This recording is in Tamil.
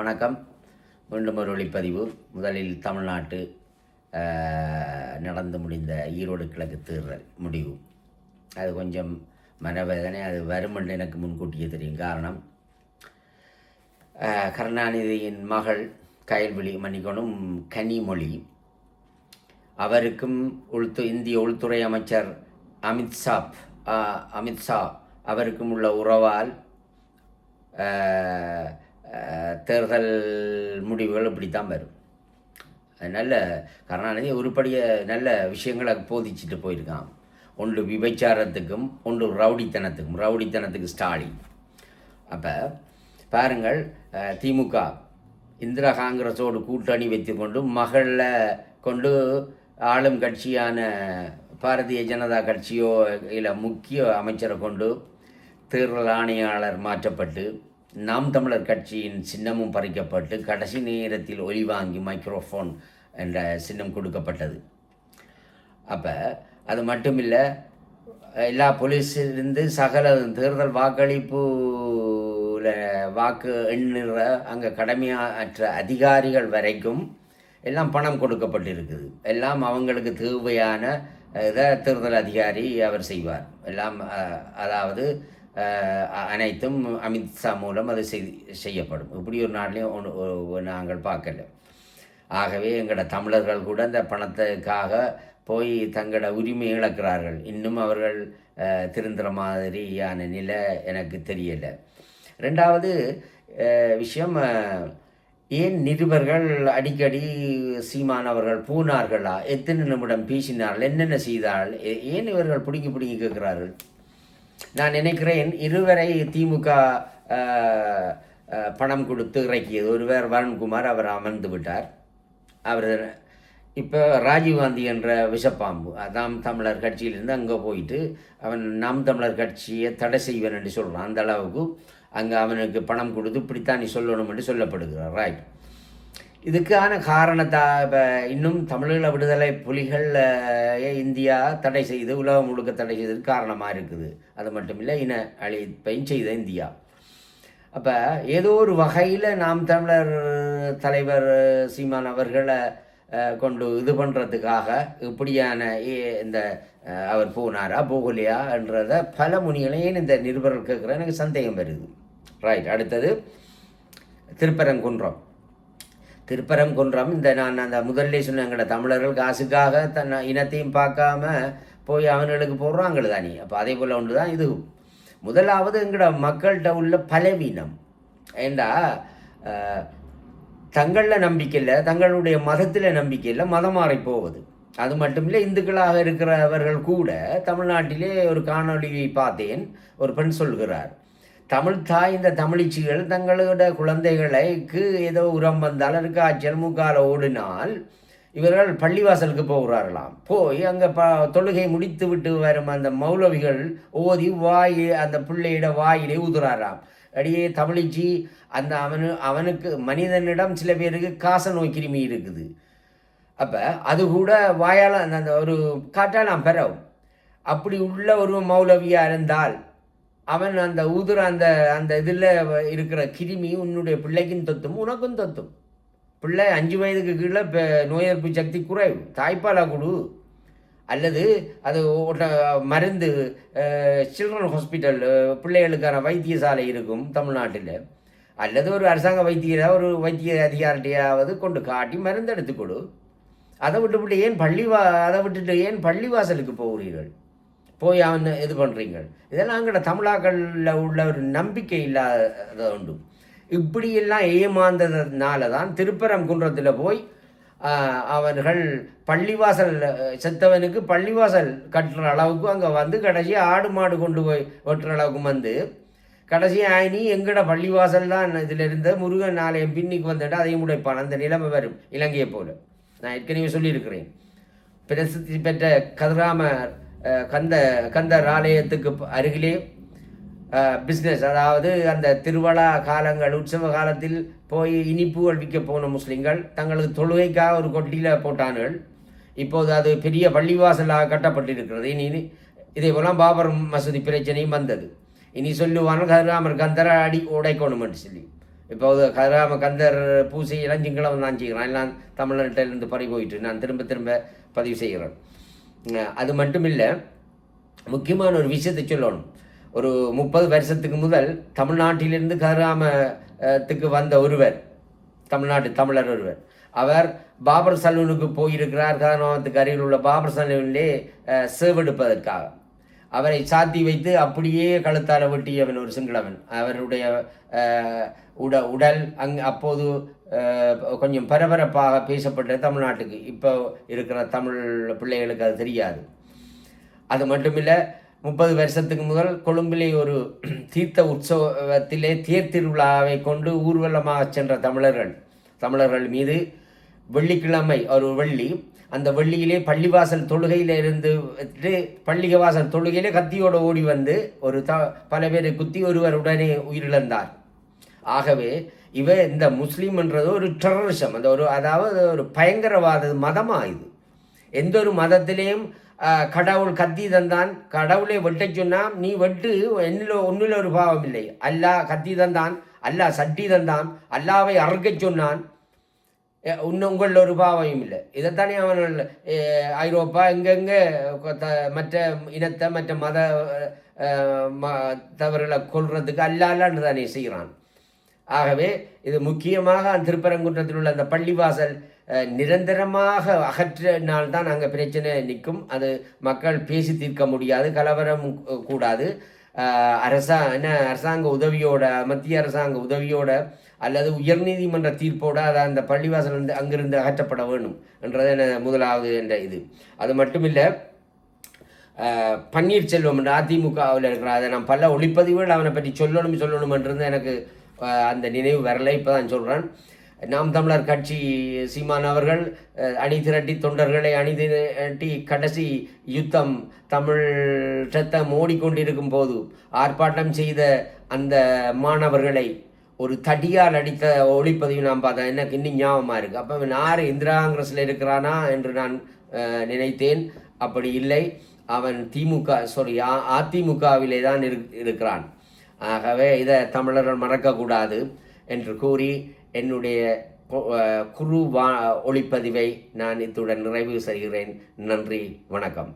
வணக்கம். மீண்டும் ஒரு ஒளிப்பதிவு. முதலில் தமிழ்நாட்டு நடந்து முடிந்த ஈரோடு கிழக்கு தேர்தல் முடிவு. அது கொஞ்சம் மனவேதனை அது வரும் என்று எனக்கு முன்கூட்டியே தெரியும். காரணம் கருணாநிதியின் மகள் கயல்விழி மன்னிக்கணும் கனிமொழி. அவருக்கும் உள்து இந்திய உள்துறை அமைச்சர் அமித்ஷா அமித்ஷா அவருக்கும் உள்ள உறவால் தேர்தல் முடிவுகள் இப்படித்தான் வரும். நல்ல கருணாநிதி உருப்படிய நல்ல விஷயங்களை போதிச்சுட்டு போயிருக்கான். ஒன்று விபச்சாரத்துக்கும் ஒன்று ரவுடித்தனத்துக்கும். ரவுடித்தனத்துக்கு ஸ்டாலின். அப்போ பாருங்கள் திமுக இந்திரா காங்கிரஸோடு கூட்டணி வைத்துக்கொண்டு மகளில் கொண்டு ஆளும் கட்சியான பாரதிய ஜனதா கட்சியோ இல்லை முக்கிய அமைச்சரை கொண்டு தேர்தல் ஆணையாளர் மாற்றப்பட்டு நாம் தமிழர் கட்சியின் சின்னமும் பறிக்கப்பட்டு கடைசி நேரத்தில் ஒலி வாங்கி மைக்ரோஃபோன் என்ற சின்னம் கொடுக்கப்பட்டது. அப்போ அது மட்டுமில்லை எல்லா போலீஸிலிருந்து சகல தேர்தல் வாக்களிப்புல வாக்கு எண்ணுற அங்கே கடமையாற்ற அதிகாரிகள் வரைக்கும் எல்லாம் பணம் கொடுக்கப்பட்டிருக்குது. எல்லாம் அவங்களுக்கு தேவையான இதை தேர்தல் அதிகாரி அவர் செய்வார். எல்லாம் அதாவது அனைத்தும் அமித்ஷா மூலம் அது செய் செய்யப்படும். இப்படி ஒரு நாட்டிலையும் ஒன்று நாங்கள் பார்க்கல. ஆகவே எங்களோட தமிழர்கள் கூட அந்த பணத்துக்காக போய் தங்களோட உரிமை இழக்கிறார்கள். இன்னும் அவர்கள் திருந்துற மாதிரியான நிலை எனக்கு தெரியலை. ரெண்டாவது விஷயம் ஏன் நிருபர்கள் அடிக்கடி சீமானவர்கள் பூனார்களா எத்தனை நிமிடம் பேசினார்கள்? என்னென்ன செய்தார்கள்? ஏன் இவர்கள் பிடுங்கி பிடுங்கி கேட்கிறார்கள்? நான் நினைக்கிறேன் இருவரை திமுக பணம் கொடுத்து இறக்கியது. ஒருவர் வருண்குமார் அவர் அமர்ந்து விட்டார். அவர் இப்போ ராஜீவ்காந்தி என்ற விஷப்பாம்பு. அதாம் தமிழர் கட்சியிலிருந்து அங்கே போயிட்டு அவன் நாம் தமிழர் கட்சியை தடை செய்வேன் என்று சொல்கிறான் அந்த அளவுக்கு அங்கே அவனுக்கு பணம் கொடுத்து இப்படித்தான் நீ சொல்லணும் என்று சொல்லப்படுகிறார். ரைட் இதுக்கான காரணத்தா இப்போ இன்னும் தமிழீழ விடுதலை புலிகள் இந்தியா தடை செய்து உலகம் முழுக்க தடை செய்ததுக்கு காரணமாக இருக்குது. அது மட்டும் இல்லை இன அழிப்பையும் செய்த இந்தியா. அப்போ ஏதோ ஒரு வகையில் நாம் தமிழர் தலைவர் சீமான் அவர்களை கொண்டு இது பண்ணுறதுக்காக இப்படியான ஏ- இந்த அவர் போனாரா போகலையா என்றதை பல முனிகளையும் இந்த நிருபர்கள் கேட்குற எனக்கு சந்தேகம் வருது. ரைட் அடுத்தது திருப்பரங்குன்றம். திருப்பரங்குன்றம் இந்த நான் அந்த முதல்ல சொன்னேன் தமிழர்கள் காசுக்காக தன் இனத்தையும் பார்க்காம போய் அவங்களுக்கு போடுறாங்களே தானே. அப்போ அதே போல் ஒன்று தான் இதுவும். முதலாவது எங்களோட மக்கள்கிட்ட உள்ள பலவீனம். ஏண்டா தங்களில் நம்பிக்கை இல்லை தங்களுடைய மதத்தில் நம்பிக்கை இல்லை மதம் மாறி போகுது. அது மட்டும் இல்லை இந்துக்களாக இருக்கிறவர்கள் கூட தமிழ்நாட்டிலே ஒரு காணொளியை பார்த்தேன். ஒரு பெண் சொல்கிறார் தமிழ் தாய் இந்த தமிழிச்சிகள் தங்களோட குழந்தைகளுக்கு ஏதோ உரம் வந்தால் அது காய்ச்சல் ஓடினால் இவர்கள் பள்ளிவாசலுக்கு போகிறார்களாம். போய் அங்கே ப தொழுகை முடித்து விட்டு வரும் அந்த மௌலவிகள் ஓதி வாய் அந்த பிள்ளையிட வாயிலே ஊதுறாராம். அடியே தமிழிச்சி அந்த அவனு அவனுக்கு மனிதனிடம் சில பேருக்கு காச நோய் கிருமி இருக்குது. அப்போ அது கூட வாயால் அந்த அந்த ஒரு காட்டாலாம் பெறவும். அப்படி உள்ள ஒரு மௌலவியாக இருந்தால் அவன் அந்த ஊதுற அந்த அந்த இதில் இருக்கிற கிருமி உன்னுடைய பிள்ளைக்கும் தொத்தும் உனக்கும் தொத்தும். பிள்ளை அஞ்சு வயதுக்கு கீழே இப்போ நோய் எதிர்ப்பு சக்தி குறைவு. தாய்ப்பாலாக கொடு. அல்லது அது மருந்து சில்ட்ரன் ஹாஸ்பிட்டல் பிள்ளைகளுக்கான வைத்தியசாலை இருக்கும் தமிழ்நாட்டில். அல்லது ஒரு அரசாங்க வைத்தியராக ஒரு வைத்திய அதிகாரிட்டையாவது கொண்டு காட்டி மருந்து எடுத்து கொடு. அதை விட்டுவிட்டு ஏன் பள்ளி வா அதை விட்டுட்டு ஏன் பள்ளிவாசலுக்கு போகிறீர்கள்? போய் அவன் இது பண்ணுறீங்க இதெல்லாம் அங்கட தமிழாக்களில் உள்ள ஒரு நம்பிக்கை இல்லாத உண்டு. இப்படியெல்லாம் ஏமாந்ததுனால தான் திருப்பரங்குன்றத்தில் போய் அவர்கள் பள்ளிவாசல் செத்தவனுக்கு பள்ளிவாசல் கட்டுற அளவுக்கு அங்கே வந்து கடைசி ஆடு மாடு கொண்டு போய் வெட்டுற அளவுக்கு வந்து கடைசி ஆயினி எங்கட பள்ளிவாசல் தான் இதில் இருந்த முருகன் ஆலயம் பின்னிக்கு வந்துட்டு அதையும் உடைப்பான் அந்த நிலைமை வரும் இலங்கையை போல. நான் ஏற்கனவே சொல்லியிருக்கிறேன். பிரசித்தி பெற்ற கதிராமர் கந்த கந்தர் ஆலயத்துக்கு அருகிலே பிஸ்னஸ் அதாவது அந்த திருவிழா காலங்கள் உற்சவ காலத்தில் போய் இனிப்புகள் விற்க போன முஸ்லீம்கள் தங்களது தொழுகைக்காக ஒரு கொட்டியில் போட்டார்கள். இப்போது அது பெரிய பள்ளிவாசலாக கட்டப்பட்டிருக்கிறது. இனி இதே போல பாபர் மசூதி பிரச்சனையும் வந்தது. இனி சொல்லுவாங்க கதிராமர் கந்தரை அடி உடைக்கணும்னு சொல்லி. இப்போது கதிராம கந்தர் பூசை எல்லாம் நான் செய்கிறேன். எல்லாம் தமிழ்நாட்டிலிருந்து பறி போயிட்டு நான் திரும்ப திரும்ப பதிவு செய்கிறேன். அது மட்டும் இல்லை முக்கியமான ஒரு விஷயத்தை சொல்லணும். ஒரு முப்பது வருஷத்துக்கு முதல் தமிழ்நாட்டிலிருந்து கதிராமத்துக்கு வந்த ஒருவர் தமிழ்நாட்டு தமிழர் ஒருவர் அவர் பாபர் சலூனுக்கு போயிருக்கிறார் கதிராமத்துக்கு அருகில் உள்ள பாபர் சலூனிலே சேவெடுப்பதற்காக. அவரை சாத்தி வைத்து அப்படியே கழுத்தால வெட்டியவன் ஒரு சிங்களவன். அவருடைய உட உடல் அங் அப்போது கொஞ்சம் பரபரப்பாக பேசப்பட்ட தமிழ்நாட்டுக்கு. இப்போ இருக்கிற தமிழ் பிள்ளைகளுக்கு அது தெரியாது. அது மட்டுமில்லை முப்பது வருஷத்துக்கு முதல் கொழும்பிலே ஒரு தீர்த்த உற்சவத்திலே தேர்திருவிழாவை கொண்டு ஊர்வலமாக சென்ற தமிழர்கள் தமிழர்கள் மீது வெள்ளிக்கிழமை ஒரு வெள்ளி. அந்த வெள்ளியிலே பள்ளிவாசல் தொழுகையில் இருந்து விட்டு பள்ளிவாசல் தொழுகையிலே கத்தியோடு ஓடி வந்து ஒரு த பல பேரை குத்தி ஒருவர் உடனே உயிரிழந்தார். ஆகவே இவ இந்த முஸ்லீம்ன்றது ஒரு டெரரிசம் அந்த ஒரு அதாவது ஒரு பயங்கரவாத மதமாக இது. எந்த ஒரு மதத்திலேயும் கடவுள் கத்தி தந்தான். கடவுளை வெட்ட சொன்னான் நீ வெட்டு என்னில் ஒன்றில் ஒரு பாவம் இல்லை. அல்லாஹ் கத்தி தந்தான். அல்லாஹ் சட்டி தந்தான். அல்லாவை அறுக்கச் சொன்னான். இன்னும் உங்களில் ஒரு பாவம் இல்லை இதைத்தானே அவர்கள் ஐரோப்பா எங்கெங்கே மற்ற இனத்தை மற்ற மத ம தவறுகளை கொள்றதுக்கு அல்லான்னு தானே செய்கிறான் ஆகவே இது முக்கியமாக அந்த திருப்பரங்குன்றத்தில் உள்ள அந்த பள்ளிவாசல் நிரந்தரமாக அகற்றினால் தான் அங்கே பிரச்சனை நிற்கும் அது மக்கள் பேசி தீர்க்க முடியாது கலவரம் கூடாது அரசா என்ன அரசாங்க உதவியோட மத்திய அரசாங்க உதவியோட அல்லது உயர்நீதிமன்ற தீர்ப்போடு அதை அந்த பள்ளிவாசல் வந்து அங்கிருந்து அகற்றப்பட வேண்டும் என்றது என்ன முதலாவது என்ற இது. அது மட்டும் இல்லை பன்னீர்செல்வம் என்ற அதிமுகவில் இருக்கிற அதை நான் பல ஒளிப்பதிவுகள் அவனை பற்றி சொல்லணும் சொல்லணும்ன்றது எனக்கு அந்த நினைவு வரலை. இப்போ தான் சொல்கிறேன் நாம் தமிழர் கட்சி சீமான் அவர்கள் அணி திரட்டி தொண்டர்களை அணி திரட்டி கடைசி யுத்தம் தமிழ் சத்தம் ஓடிக்கொண்டிருக்கும் போது ஆர்ப்பாட்டம் செய்த அந்த மாணவர்களை ஒரு தடியால் அடித்த ஒளிப்பதிவு நான் பார்த்தேன். எனக்கு இன்னும் ஞாபகமாக இருக்குது அப்போ இவன் யார்? இந்திரா காங்கிரஸில் இருக்கிறானா என்று நான் நினைத்தேன். அப்படி இல்லை. அவன் திமுக சாரி அதிமுகவிலே தான் இரு இருக்கிறான். ஆகவே இதை தமிழர்கள் மறக்கக்கூடாது என்று கூறி என்னுடைய குரு வா ஒளிப்பதிவை நான் இத்துடன் நிறைவு செய்கிறேன். நன்றி வணக்கம்.